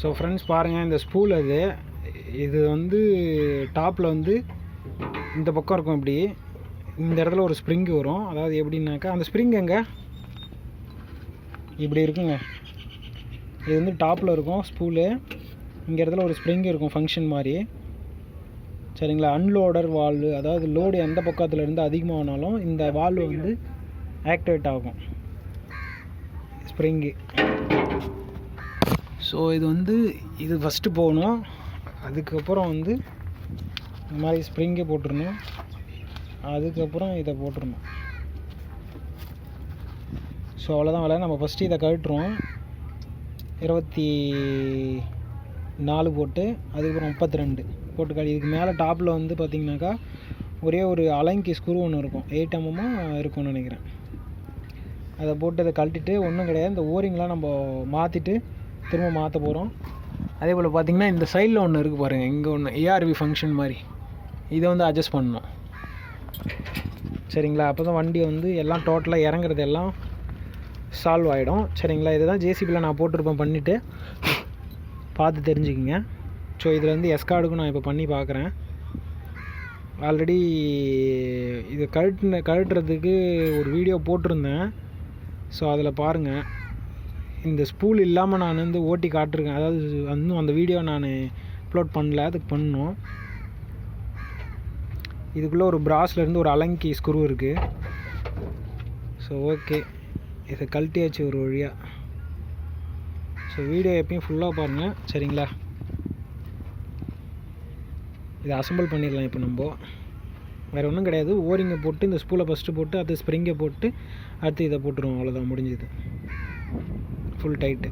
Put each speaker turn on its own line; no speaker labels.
So friends பாருங்கள் இந்த spool அது. இது வந்து டாப்பில் வந்து இந்த பக்கம் இருக்கும் இப்படி. இந்த இடத்துல ஒரு ஸ்ப்ரிங் வரும். அதாவது எப்படின்னாக்கா அந்த ஸ்ப்ரிங் எங்கே? இப்படி இருக்குங்க. இது வந்து டாப்பில் இருக்கும் ஸ்பூலு இங்கே இடத்துல ஒரு ஸ்ப்ரிங் இருக்கும் ஃபங்க்ஷன் மாதிரி. சரிங்களா? அன்லோடர் வால்வு அதாவது லோடு எந்த பக்கத்தில் இருந்து அதிகமானாலும் இந்த வால்வு வந்து ஆக்டிவேட் ஆகும். ஸ்ப்ரிங்கு ஸோ இது வந்து இது ஃபஸ்ட்டு போகணும். அதுக்கப்புறம் வந்து இந்த மாதிரி ஸ்ப்ரிங்கை போட்டுருணும் அதுக்கப்புறம் இதை போட்டுடணும் ஸோ அவ்வளோதான் வேலை. நம்ம ஃபஸ்ட்டு இதை கழட்டுருவோம் இருபத்தி நாலு போட்டு அதுக்கப்புறம் முப்பத்தி ரெண்டு போட்டு கழி. இதுக்கு மேலே டாப்பில் வந்து பார்த்திங்கனாக்கா ஒரே ஒரு அலங்கி ஸ்க்ரூ ஒன்று இருக்கும். எயிட் எம்எம்மாக mm இருக்கும்னு நினைக்கிறேன். அதை போட்டு அதை கழட்டிட்டு ஒன்றும் கிடையாது. இந்த ஓரிங்லாம் நம்ம மாற்றிட்டு திரும்ப மாற்ற போகிறோம் அதே போல் பார்த்திங்கன்னா இந்த சைடில் ஒன்று இருக்குது பாருங்கள் இங்கே ஒன்று ஏஆர்வி ஃபங்க்ஷன் மாதிரி. இதை வந்து அட்ஜஸ்ட் பண்ணணும். சரிங்களா? அப்போ தான் வண்டி வந்து எல்லாம் டோட்டலாக இறங்குறது எல்லாம் சால்வ் ஆகிடும் சரிங்களா? இதுதான் ஜேசிபியில் நான் போட்டிருப்பேன் பண்ணிவிட்டு பார்த்து தெரிஞ்சுக்கிங்க. ஸோ இதில் வந்து எஸ்கார்டுக்கும் நான் இப்போ பண்ணி பார்க்குறேன் ஆல்ரெடி இது கழட்டின கழட்டுறதுக்கு ஒரு வீடியோ போட்டிருந்தேன். ஸோ அதில் பாருங்கள் இந்த ஸ்பூல் இல்லாமல் நான் வந்து ஓட்டி காட்டிருக்கேன். அதாவது இன்னும் அந்த வீடியோ நான் அப்லோட் பண்ணல. அதுக்கு பண்ணணும். இதுக்குள்ளே ஒரு ப்ராஸ்லேருந்து ஒரு அலங்கி ஸ்க்ரூ இருக்குது ஸோ ஓகே இதை கழட்டியாச்சு ஒரு வழியாக ஸோ வீடியோ எப்பயும் ஃபுல்லாக பாருங்கள் சரிங்களா? இதை அசம்பிள் பண்ணிடலாம் இப்போ நம்ம. வேறு ஒன்றும் கிடையாது. ஓரிங்கை போட்டு இந்த ஸ்பூலை ஃபஸ்ட்டு போட்டு அடுத்து ஸ்ப்ரிங்கை போட்டு அடுத்து இதை போட்டுருவோம். அவ்வளோதான் முடிஞ்சுது. Full tight